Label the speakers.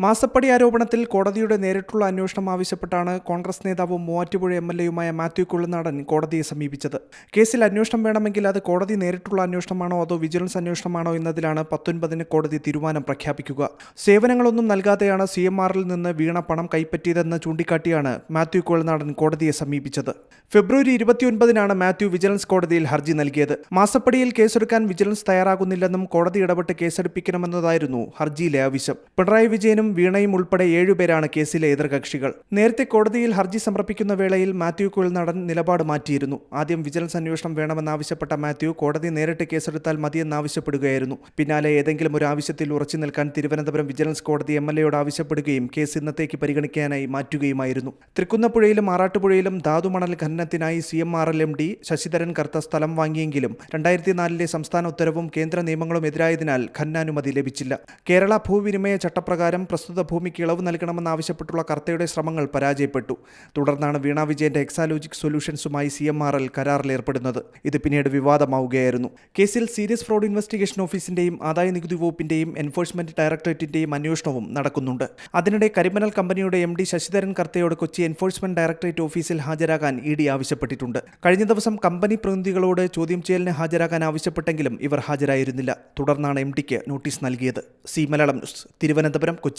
Speaker 1: മാസപ്പടി ആരോപണത്തിൽ കോടതിയുടെ നേരിട്ടുള്ള അന്വേഷണം ആവശ്യപ്പെട്ടാണ് കോൺഗ്രസ് നേതാവും മൂവാറ്റുപുഴ എം എൽ എയുമായ മാത്യു കുള്ളനാടൻ കോടതിയെ സമീപിച്ചത്. കേസിൽ അന്വേഷണം വേണമെങ്കിൽ അത് കോടതി നേരിട്ടുള്ള അന്വേഷണമാണോ അതോ വിജിലൻസ് അന്വേഷണമാണോ എന്നതിലാണ് പത്തൊൻപതിന് കോടതി തീരുമാനം പ്രഖ്യാപിക്കുക. സേവനങ്ങളൊന്നും നൽകാതെയാണ് സി എം ആറിൽ നിന്ന് വീണ പണം കൈപ്പറ്റിയതെന്ന് ചൂണ്ടിക്കാട്ടിയാണ് മാത്യു കുള്ളനാടൻ കോടതിയെ സമീപിച്ചത്. ഫെബ്രുവരി ഇരുപത്തിയൊൻപതിനാണ് മാത്യു വിജിലൻസ് കോടതിയിൽ ഹർജി നൽകിയത്. മാസപ്പടിയിൽ കേസെടുക്കാൻ വിജിലൻസ് തയ്യാറാകുന്നില്ലെന്നും കോടതി ഇടപെട്ട് കേസെടുപ്പിക്കണമെന്നതായിരുന്നു ഹർജിയിലെ ആവശ്യം. പിണറായി വിജയനും വീണയും ഉൾപ്പെടെ ഏഴുപേരാണ് കേസിലെ എതിർകക്ഷികൾ. നേരത്തെ കോടതിയിൽ ഹർജി സമർപ്പിക്കുന്ന വേളയിൽ മാത്യു കുഴൽനടൻ നിലപാട് മാറ്റിയിരുന്നു. ആദ്യം വിജിലൻസ് അന്വേഷണം വേണമെന്നാവശ്യപ്പെട്ട മാത്യു കോടതി നേരിട്ട് കേസെടുത്താൽ മതിയെന്നാവശ്യപ്പെടുകയായിരുന്നു പിന്നാലെ ഏതെങ്കിലും ഒരു ആവശ്യത്തിൽ ഉറച്ചു നിൽക്കാൻ തിരുവനന്തപുരം വിജിലൻസ് കോടതി എം എൽ എയോട് ആവശ്യപ്പെടുകയും കേസ് ഇന്നത്തേക്ക് പരിഗണിക്കാനായി മാറ്റുകയുമായിരുന്നു. തൃക്കുന്നപ്പുഴയിലും ആറാട്ടുപുഴയിലും ധാതുമണൽ ഖനനത്തിനായി C M R L M D Sasidharan Kartha സ്ഥലം വാങ്ങിയെങ്കിലും രണ്ടായിരത്തി നാലിലെ സംസ്ഥാന ഉത്തരവും കേന്ദ്ര നിയമങ്ങളും എതിരായതിനാൽ ഖനനാനുമതി ലഭിച്ചില്ല. കേരള ഭൂവിനിമയ ചട്ടപ്രകാരം പ്രസ്തുത ഭൂമിക്ക് ഇളവ് നൽകണമെന്നാവശ്യപ്പെട്ടുള്ള കർത്തയുടെ ശ്രമങ്ങൾ പരാജയപ്പെട്ടു. തുടർന്നാണ് വീണ വിജയന്റെ എക്സാലോജിക് സൊല്യൂഷൻസുമായി സി എം ആർ എൽ കരാറിലേർപ്പെടുന്നത് ഇത് പിന്നീട് വിവാദമാവുകയായിരുന്നു. കേസിൽ സീരിയസ് ഫ്രോഡ് ഇൻവെസ്റ്റിഗേഷൻ ഓഫീസിന്റെയും ആദായ നികുതി വകുപ്പിന്റെയും എൻഫോഴ്സ്മെന്റ് ഡയറക്ടറേറ്റിന്റെയും അന്വേഷണവും നടക്കുന്നുണ്ട്. അതിനിടെ കരിമനൽ കമ്പനിയുടെ എം ഡി ശശിധരൻ കർത്തയോട് കൊച്ചി എൻഫോഴ്സ്മെന്റ് ഡയറക്ടറേറ്റ് ഓഫീസിൽ ഹാജരാകാൻ ഇ ഡി ആവശ്യപ്പെട്ടിട്ടുണ്ട്. കഴിഞ്ഞ ദിവസം കമ്പനി പ്രതിനിധികളോട് ചോദ്യം ചെയ്യലിന് ഹാജരാകാൻ ആവശ്യപ്പെട്ടെങ്കിലും ഇവർ ഹാജരായിരുന്നില്ല. തുടർന്നാണ് എം ഡിക്ക് നോട്ടീസ് നൽകിയത്. C Malayalam news Thiruvananthapuram